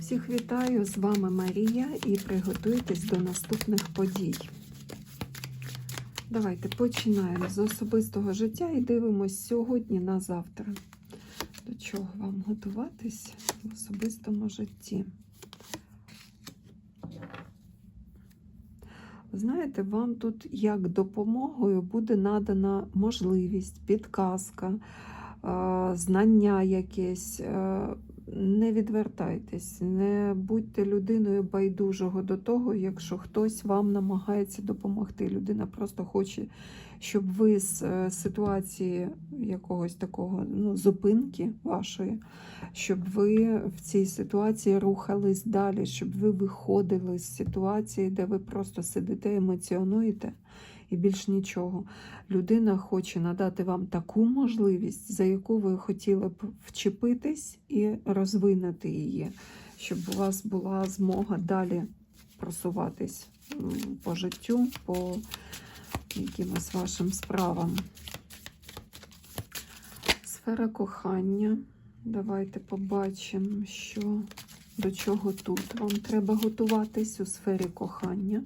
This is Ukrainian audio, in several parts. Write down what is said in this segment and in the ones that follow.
Всіх вітаю! З вами Марія і приготуйтесь до наступних подій. Давайте починаємо з особистого життя і дивимось сьогодні на завтра. До чого вам готуватись в особистому житті? Знаєте, вам тут як допомогою буде надана можливість, підказка, е, знання якесь. Не відвертайтесь, не будьте людиною байдужого до того, якщо хтось вам намагається допомогти. Людина просто хоче, щоб ви з е, ситуації якогось такого ну, зупинки вашої, щоб ви в цій ситуації рухались далі, щоб ви виходили з ситуації, де ви просто сидите, емоціонуєте. І більш нічого. Людина хоче надати вам таку можливість, за яку ви хотіли б вчепитись і розвинути її, щоб у вас була змога далі просуватись по життю, по якимось вашим справам. Сфера кохання. Давайте побачимо, що до чого тут вам треба готуватись у сфері кохання.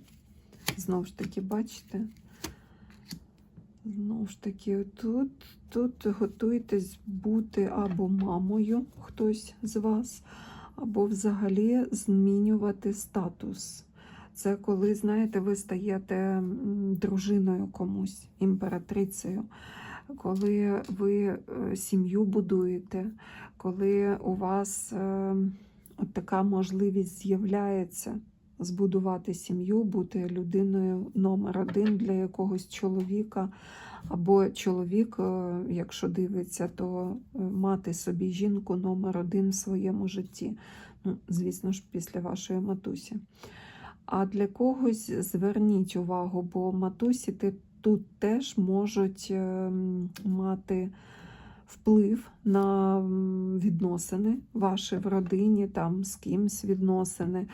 Знову ж таки, бачите? Знову ж таки, тут, тут готуєтесь бути або мамою хтось з вас, або взагалі змінювати статус. Це коли, знаєте, ви стаєте дружиною комусь, імператрицею, коли ви е, сім'ю будуєте, коли у вас е, от така можливість з'являється збудувати сім'ю, бути людиною номер один для якогось чоловіка, або чоловік, е, якщо дивиться, то е, мати собі жінку номер один в своєму житті. Ну, звісно ж, після вашої матусі. А для когось зверніть увагу, бо матусі тут теж можуть ем, мати вплив на відносини ваші в родині, там з кимсь відносини,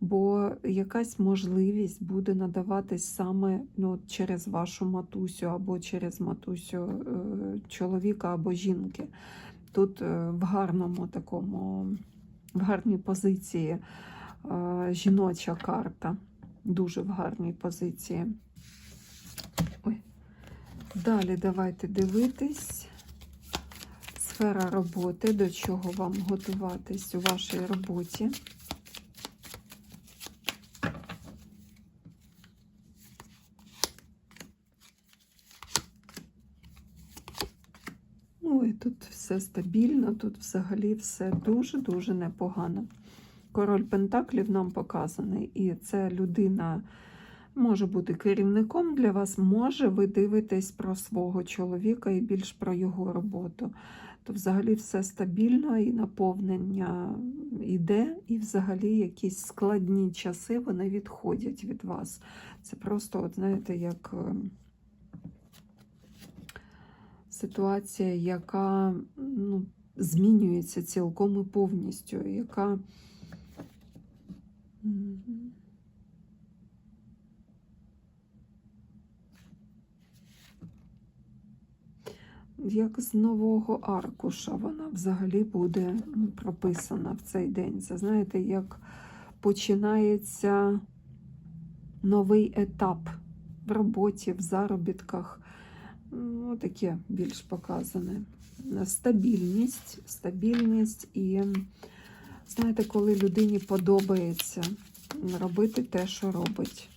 бо якась можливість буде надаватись саме ну, через вашу матусю або через матусю е, чоловіка або жінки. Тут е, в гарному такому, в гарній позиції е, жіноча карта. Дуже в гарній позиції. Ой. Далі давайте дивитись. Сфера роботи, до чого вам готуватись у вашій роботі. Ну і тут все стабільно, тут взагалі все дуже-дуже непогано. Король Пентаклів нам показаний, і це людина може бути керівником для вас, може ви дивитесь про свого чоловіка і більш про його роботу. То взагалі все стабільно і наповнення іде, і взагалі якісь складні часи вони відходять від вас. Це просто, от знаєте, як е, ситуація, яка ну, змінюється цілком і повністю, яка. Як з нового аркуша вона взагалі буде ну, прописана в цей день. Це знаєте, як починається новий етап в роботі, в заробітках. Ну, таке більш показане. Стабільність, стабільність і, знаєте, коли людині подобається робити те, що робить.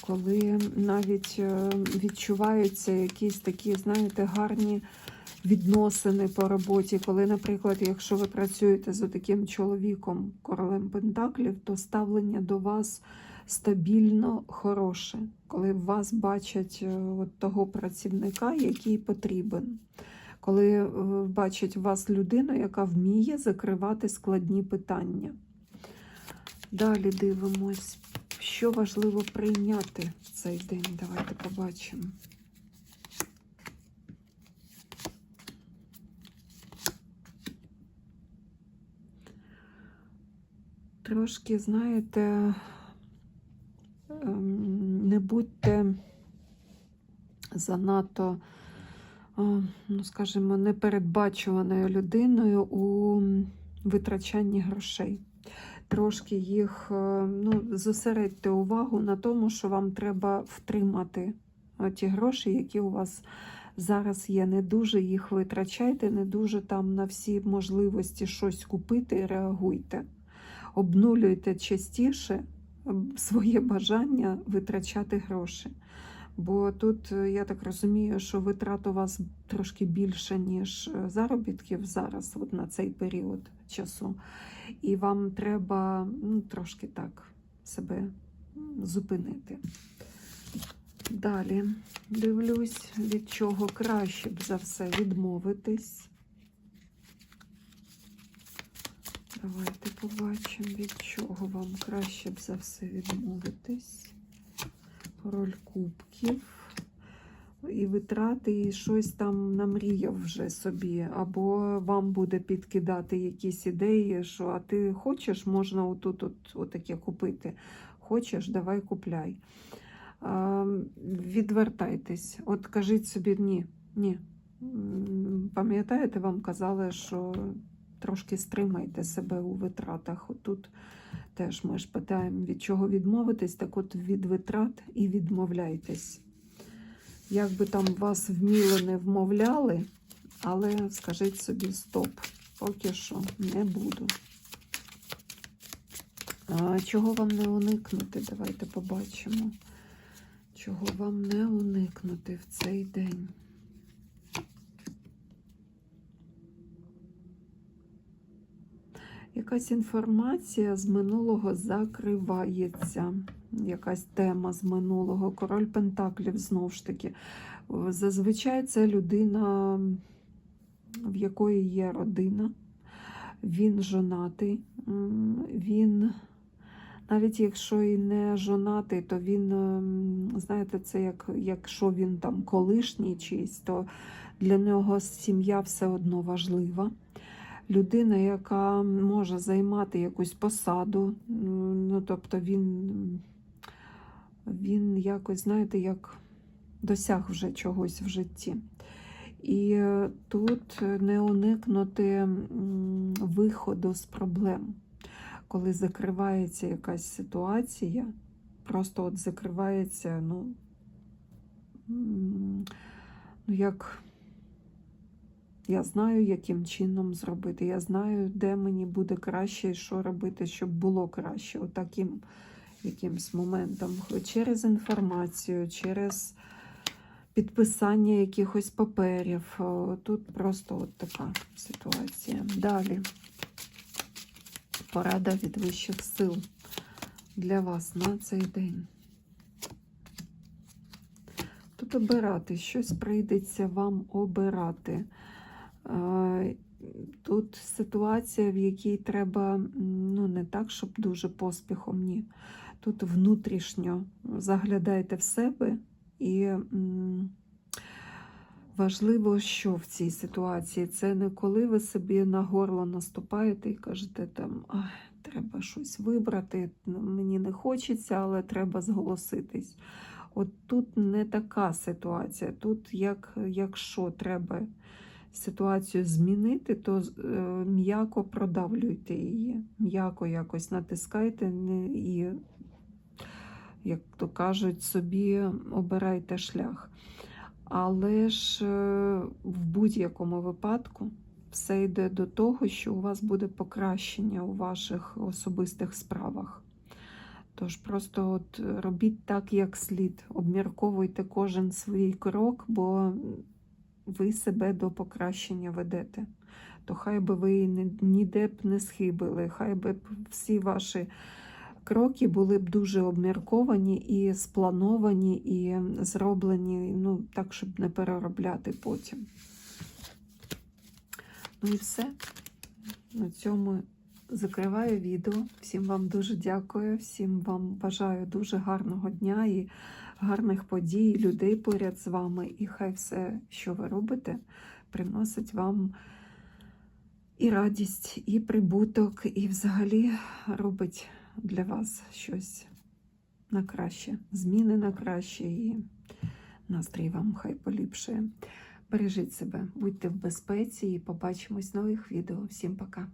Коли навіть е, відчуваються якісь такі, знаєте, гарні відносини по роботі. Коли, наприклад, якщо ви працюєте з таким чоловіком, королем Пентаклів, то ставлення до вас стабільно хороше, коли вас бачать е, от того працівника, який потрібен. Коли е, бачать вас людину, яка вміє закривати складні питання. Далі дивимось, що важливо прийняти в цей день. Давайте побачимо. Трошки, знаєте, ем, не будьте занадто, е, ну, скажімо, непередбачуваною людиною у витрачанні грошей. трошки їх е, ну, зосередьте увагу на тому, що вам треба втримати е, ті гроші, які у вас зараз є. Не дуже їх витрачайте, не дуже там на всі можливості щось купити, реагуйте. Обнулюйте частіше своє бажання витрачати гроші. Бо тут, е, я так розумію, що витрат у вас трошки більше, ніж е, заробітків зараз, от на цей період часу. І вам треба ну, трошки так себе зупинити. Далі дивлюсь, від чого краще б за все відмовитись. Давайте побачимо, від чого вам краще б за все відмовитись. Король кубків. І витрати, і щось там намріяв вже собі, або вам буде підкидати якісь ідеї, що а ти хочеш, можна отут от, отаке купити. Хочеш, давай купляй. А, відвертайтесь, от кажіть собі ні, ні. Пам'ятаєте, вам казали, що трошки стримайте себе у витратах. Отут теж ми ж питаємо, від чого відмовитись, так от від витрат і відмовляйтесь. Як би там вас вміло не вмовляли, але скажіть собі стоп, поки що не буду. А чого вам не уникнути? Давайте побачимо. Чого вам не уникнути в цей день? Якась інформація з минулого закривається. Якась тема з минулого. Король Пентаклів знову ж таки. Зазвичай це людина, в якої є родина. Він жонатий. Він, навіть якщо і не жонатий, то він, знаєте, це як якщо він там колишній чийсь, то для нього сім'я все одно важлива людина, яка може займати якусь посаду, ну тобто він, він якось, знаєте, як досяг вже чогось в житті. І е, тут не уникнути виходу з проблем, коли закривається якась ситуація, просто от закривається, ну, ну як. Я знаю, яким чином зробити. Я знаю, де мені буде краще і що робити, щоб було краще. Отаким якимсь моментом. Через інформацію, через підписання якихось паперів. Тут просто от така ситуація. Далі порада від вищих сил для вас на цей день. Тут обирати, щось прийдеться вам обирати. Тут ситуація, в якій треба ну, не так, щоб дуже поспіхом, ні. Тут внутрішньо заглядайте в себе і важливо, що в цій ситуації. Це не коли ви собі на горло наступаєте і кажете, там, треба щось вибрати, мені не хочеться, але треба зголоситись. От тут не така ситуація. Тут, як, якщо треба ситуацію змінити, то е, м'яко продавлюйте її, м'яко якось натискайте і, як то кажуть, собі обирайте шлях. Але ж е, в будь-якому випадку все йде до того, що у вас буде покращення у ваших особистих справах. Тож просто от робіть так, як слід, обмірковуйте кожен свій крок, бо ви себе до покращення ведете. То хай би ви ні- ніде б не схибили, хай би всі ваші кроки були б дуже обмірковані і сплановані, і зроблені ну, так, щоб не переробляти потім. Ну і все. На цьому закриваю відео. Всім вам дуже дякую, всім вам бажаю дуже гарного дня і гарних подій, людей поряд з вами. І хай все, що ви робите, приносить вам і радість, і прибуток, і взагалі робить для вас щось на краще, зміни на краще, і настрій вам хай поліпшує. Бережіть себе, будьте в безпеці і побачимось в нових відео. Всім пока!